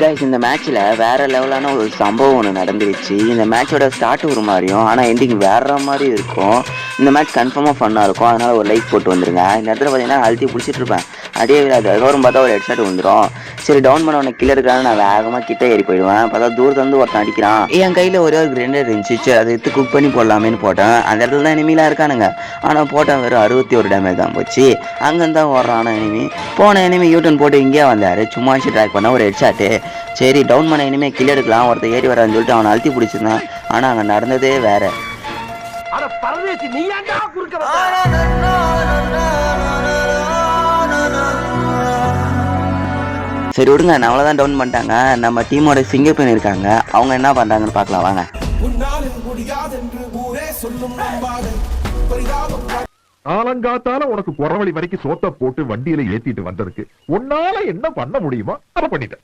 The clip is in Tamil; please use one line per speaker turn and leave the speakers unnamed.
கைஸ் இந்த மேட்ச்சில் வேற லெவலான ஒரு சம்பவம் ஒன்று நடந்துருச்சு. இந்த மேட்சோட ஸ்டார்ட் ஒரு மாதிரியும் ஆனால் எண்டிங் வேற மாதிரி இருக்கும். இந்த மேட்ச் கன்ஃபார்மாக ஃபன்னாக இருக்கும். அதனால் ஒரு லைக் போட்டு வந்துருங்க. இந்த இடத்துல பார்த்தீங்கன்னா அழுத்தி பிடிச்சிட்டு இருப்பேன். அடியே விடாது அதுக்கப்புறம் பார்த்தா ஒரு ஹெட்ஷாட் வந்துடும் சரி டவுன் பண்ண உடனே கீழே இருக்கான்னு நான் வேகமாக கிட்ட ஏறி போயிடுவேன். பார்த்தா தூரத்துல இருந்து ஒருத்தன் அடிக்கிறான். என் கையில் ஒரே ஒரு கிரைண்டர் இருந்துச்சு. சரி அதை எடுத்து குக் பண்ணி போடலாமேன்னு போட்டேன். அந்த இடத்துல தான் எனிமிலாம் இருக்கானுங்க. ஆனால் போட்டேன் வெறும் அறுபத்தி ஒரு டேமேஜ் தான் போச்சு. அங்கேருந்து தான் ஓடுறான் எனிமி போன எனிமி யூட்டன் போட்டு இங்கே வந்தார். சும்மா ட்ராக் பண்ண ஒரு ஹெட்ஷாட்டு சரி டவுன் பண்ண இனிமே கில் எடுக்கலாம். ஒருத்தர் ஏறி வரான்னு சொல்லிட்டு அவனை அழுத்தி பிடிச்சிருந்தான். ஆனால் அங்கே நடந்ததே வேற.
அட பரதேசி நீ ஏன்டா குறுக்க
சரி விடுங்க நம்மள தான் டவுன் பண்ணிட்டாங்க. நம்ம டீமோட சிங்கர் பெண் இருக்காங்க. அவங்க என்ன பண்ணுறாங்கன்னு பார்க்கலாம் வாங்க.
காலங்காத்தால உனக்கு குறவழி வரைக்கும் சோத்த போட்டு வண்டியில ஏத்திட்டு வந்ததுக்கு உன்னால என்ன பண்ண முடியுமோ அதை பண்ணிட்டேன்